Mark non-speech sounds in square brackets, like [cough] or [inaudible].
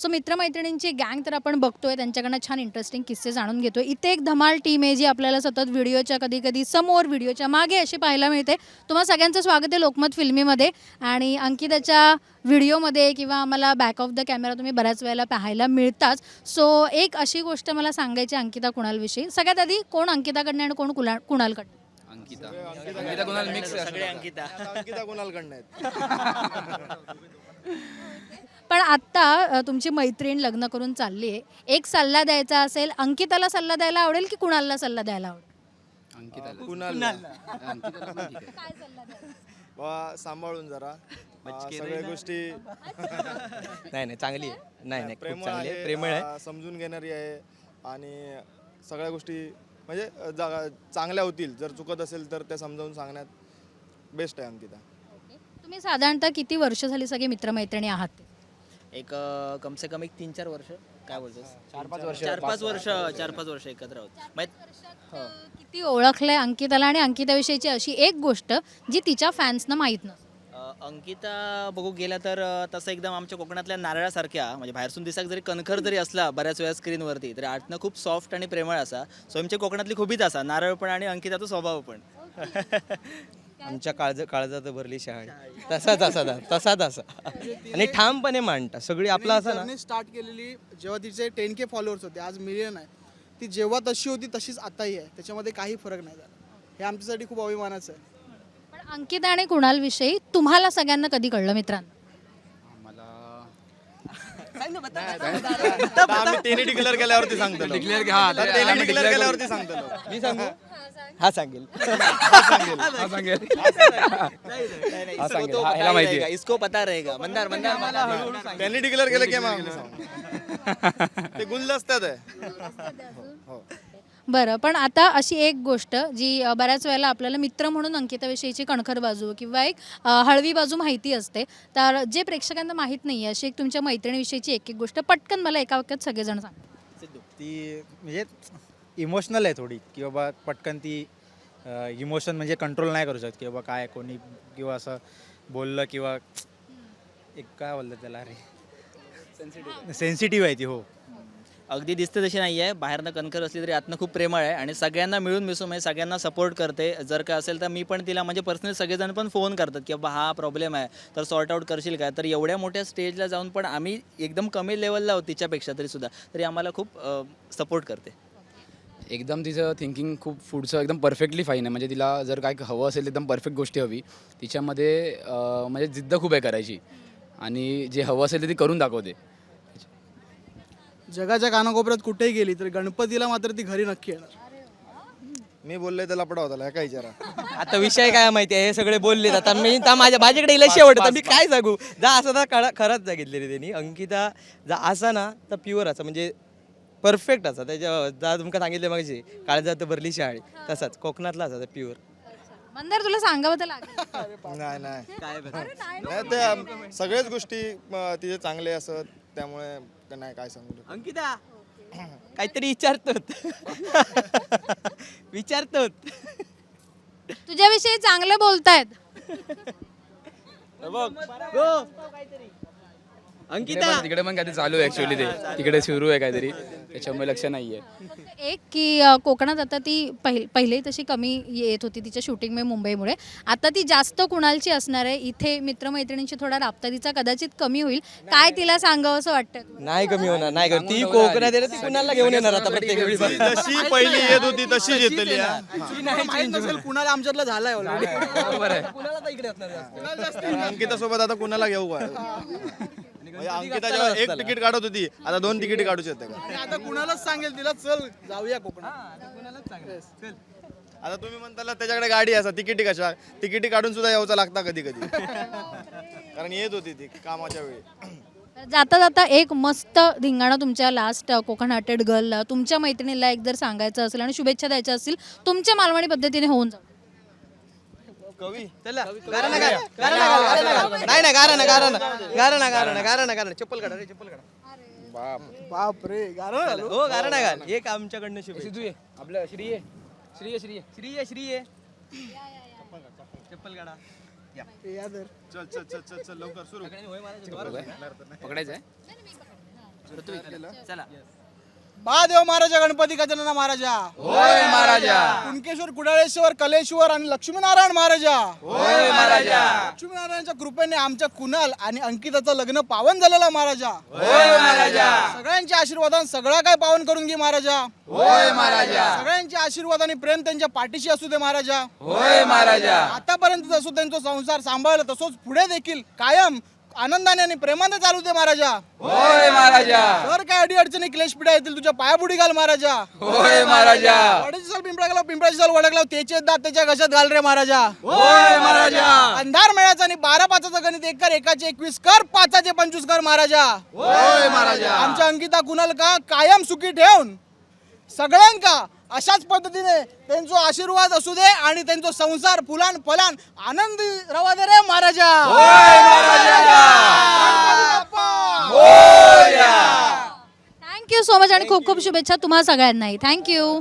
So मित्रमैत्रिणींची गँग तर आपण बघतोय. त्यांच्याकडनं छान इंटरेस्टिंग किस्से जाणून घेतोय. इथे एक धमाल टीम आहे जी आपल्याला सतत व्हिडिओच्या कधी कधी समोर व्हिडिओच्या मागे अशी पाहायला मिळते. तुम्हा सगळ्यांचं स्वागत आहे लोकमत फिल्मीमध्ये आणि अंकिताच्या व्हिडिओमध्ये किंवा आम्हाला बॅक ऑफ द कॅमेरा तुम्ही बऱ्याच वेळेला पाहायला मिळताच. सो एक अशी गोष्ट मला सांगायची अंकिता कुणालविषयी. सगळ्यात आधी कोण अंकिताकडनं आणि कोण कुला कुणालकडनं? अंकिता. अंकिता कुणाल मिक्स सगळे अंकिता अंकिता कुणालकडनं आहेत? [laughs] पण आत्ता तुमची मैत्रीण लग्न करून चालली आहे. एक सल्ला द्यायचा असेल अंकिताला सल्ला द्यायला आवडेल की कुणालला सल्ला द्यायला आवडेल? अंकिताला. कुणाल अंकिताला पण ठीक [laughs] आहे. बा सांभाळून जरा. सगळ्या गोष्टी [laughs] नाही नाही चांगली आहे. नाही नाही खूप प्रेमळ चांगली आहे. प्रेमळ आहे. समजून घेणारी आहे. आणि सगळ्या गोष्टी म्हणजे अं, जा- चांगल्या होतील. जर चुकत असेल तर त्या समजावून सांगण्यात बेस्ट आहे अंकिता. तुम्ही साधारणतः किती वर्ष झाली सगळे मित्रमैत्रिणी आहात? ते? एक कम से कम एक तीन चार वर्ष. काय बोलतोस? चार पाच वर्ष चार पाच वर्ष चार पाच वर्ष एकत्र आहोत माहीत अ, किती ओळखलंय अंकिताला आणि अंकिताविषयीची अशी एक गोष्ट जी तिच्या फॅन्सना माहीत नसते? अ, अंकिता बघू गेला तर अ, तसं एकदम आमच्या कोकणातल्या नारळासारख्या म्हणजे बाहेरसून दिसाक जरी कणखर जरी असला बऱ्याच वेळा स्क्रीनवरती तरी आतनं खूप सॉफ्ट आणि प्रेमळ असा. सो आमच्या कोकणातली खूपच असा नारळ पण आणि अंकिताचा स्वभाव पण. [laughs] आमच्या काळज काळजात भरली शहाळी तसा तसा तसा तसा आणि ठामपणे मांडता. सगळी आपला असं ना. स्टार्ट केलेली जेव्हा तिचे टेन के फॉलोअर्स होते आज मिलियन आहे. ती जेव्हा तशी होती तशीच आताही आहे. त्याच्यामध्ये काही फरक नाही झाला. हे आमच्यासाठी खूप अभिमानाचं आहे. पण अंकिता आणि कुणालविषयी तुम्हाला सगळ्यांना कधी कळलं मित्रांनो? मला आता आम्ही डिक्लेअर केल्यावरती सांगतो डिक्लेअर हा, डिक्लेअर केल्यावरती सांगतो मी सांगू? हा सांगेल. हा सांगेल. [laughs] हा सांगेल. हा, ह्याला माहिती आहे इसको पता रहेगा मंदार मंदार त्यांनी डिक्लेअर केलं की मग. ते गुलदस्त्यात आहे. बरं पण आता अशी एक गोष्ट जी अ, बऱ्याच वेळेला आपल्याला मित्र म्हणून अंकिताविषयीची कणखर बाजू किंवा एक अ, हळवी बाजू माहिती असते. तर जे प्रेक्षकांना माहीत नाही अशी एक तुमच्या मैत्रिणीविषयीची एक एक गोष्ट पटकन मला एका वाक्यात सगळेजण सांग. ती म्हणजे इमोशनल आहे थोडी की बाबा पटकन ती इमोशन म्हणजे कंट्रोल नाही करू शकत की बाबा काय कोणी किंवा असं बोललं किंवा एक काय बोललं त्याला अरे सेन्सिटिव्ह आहे ती हो. अगदी दिसते तशी नाही आहे बाहेरनं कणखर असली तरी आतनं खूप प्रेमळ आहे आणि सगळ्यांना मिळून मिसळून म्हणजे सगळ्यांना सपोर्ट करते. जर काय असेल तर मी पण तिला म्हणजे पर्सनली सगळेजण पण फोन करतात की बाबा हा प्रॉब्लेम आहे. तर सॉर्ट आऊट करशील काय? तर एवढ्या मोठ्या स्टेजला जाऊन पण आम्ही एकदम कमी लेवलला आहोत तिच्यापेक्षा तरी सुद्धा. तरी आम्हाला खूप सपोर्ट करते. एकदम तिचं थिंकिंग खूप पुढचं एकदम परफेक्टली फाईन आहे. म्हणजे तिला जर काय हवं असेल एकदम परफेक्ट गोष्टी हवी तिच्यामध्ये म्हणजे जिद्द खूप आहे करायची. आणि जे हवं असेल ते ती करून दाखवते. जगाच्या कानाकोपऱ्यात कुठेही गेली तर गणपतीला मात्र ती घरी नक्की येणार. मी बोललोय त्याला पडा होता काय विचारा. आता विषय काय माहिती आहे? हे सगळे बोलले आता मी तर माझ्या माझ्याकडे इला शेवट आता मी काय सांगू? जा असं ना खरा खरंच सांगितलेली त्यांनी. अंकिता जा असा ना तर प्युअर असा. म्हणजे परफेक्ट असा. त्याच्या जा तुमका सांगितले मागचे. काळजात भरली शाळी. तसाच. कोकणातला असा प्युअर मंदार तुला सांगावं तर लागेल. नाही नाही. नाही ते अम, सगळ्याच गोष्टी अं, तिचे चांगले असत. त्यामुळे ते नाही काय सांगू शकत. अंकिता [clears throat] काहीतरी विचारतो [laughs] विचारतो तुझ्याविषयी चांगलं बोलतायत. अंकिता! तिकडे पण काहीतरी चालू आहे ऍक्च्युली ते. तिकडे सुरू आहे काहीतरी. त्याच्यामुळे लक्ष नाहीये. एक की अ, कोकणात आता ती पहि पहिलेही तशी कमी येत होती तिच्या शूटिंगमुळे मुंबईमुळे. आता ती जास्त कुणालची असणार आहे? इथे मित्रमैत्रिणींशी थोडा राबता तिचा कदाचित कमी होईल. काय तिला सांगावं असं वाटतं? नाही कमी होणार नाही कमी. ती कोकणात येणार ती कुणाला घेऊन येणार आता प्रत्येक वेळी? जशी पहिली येत होती तशीच येतली कुणाला आमच्यातला झालाय ऑलरेडी बरोबर आहे. अंकिता सोबत आता कुणाला घेऊ म्हणजे अंकिता जेव्हा एक तिकीट काढत होती आता दोन [laughs] तिकीट काढू शकते का? आणि आता कुणालाच सांगेल तिला चल जाऊया कोकणात. आता तुम्ही म्हणताला त्याच्याकडे गाडी असा तिकिटी कशा? तिकिटी काढून सुद्धा यावचं लागता कधी कधी [laughs] कारण येत होती ती कामाच्या वेळी. तर जाता जाता एक मस्त धिंगाणा तुमच्या लास्ट कोकण हार्टेड गर्लला तुमच्या मैत्रिणीला एक जर सांगायचं असेल आणि शुभेच्छा द्यायच्या असतील तुमच्या मालवणी पद्धतीने होऊन जाऊ. कवी. चला. गारा ना गारा. गारा ना गारा ना गारा. नाही नाही गारा ना गारा ना. गारा ना गारा ना गारा ना गारा ना चप्पल काढा रे चप्पल काढा. बाप रे गारा हो गारा ना घाल एक आमच्याकडनं शुभेच्छा सिद्धू ये. आपलं श्री ये. श्री ये श्री ये. श्री ये श्री ये. चप्पल काढा या. तर चल चल चल चल चल लवकर सुरू. पकडायचं आहे? चला. महादेव महाराजा गणपती गजानन महाराजा. होय महाराजा. कुणकेश्वर कुडाळेश्वर कलेश्वर आणि लक्ष्मीनारायण महाराजा. होय महाराजा. लक्ष्मीनारायणच्या कृपेने आमच्या कुणाल आणि अंकिताचं लग्न पावन झालेला महाराजा. होय महाराजा. सगळ्यांच्या आशीर्वादाने सगळं काय पावन करून घे महाराजा. होय महाराजा. सगळ्यांच्या आशीर्वाद आणि प्रेम त्यांच्या पाठीशी असू दे महाराजा. होय महाराजा. आतापर्यंत जसं त्यांचा संसार सांभाळला तसंच पुढे देखील कायम आनंदाने आणि प्रेमाने चालू दे महाराजा. होय महाराजा. जर काय अडी अडचणी क्लेश पिढा येतील तुझ्या पायाबुडी घाल महाराजा. होय महाराजा. वडाची साल पिंपळा गेला पिंपळाची साल वडकला त्याचे दात त्याच्या घशात घाल रे महाराजा. होय महाराजा. अंधार मेळाचा आणि बारा पाचाचं गणित एक कर एकाचे एकवीस कर पाचाचे पंचवीस कर महाराजा. होय महाराजा. आमच्या अंकिता कुणाल का? कायम सुखी ठेवून सगळ्यांका अशाच पद्धतीने त्यांचा आशीर्वाद असू दे आणि त्यांचा संसार फुलान फलान आनंदी रवा दे रे महाराजा. थँक्यू सो मच आणि खूप खूप शुभेच्छा तुम्हा सगळ्यांनाही. थँक्यू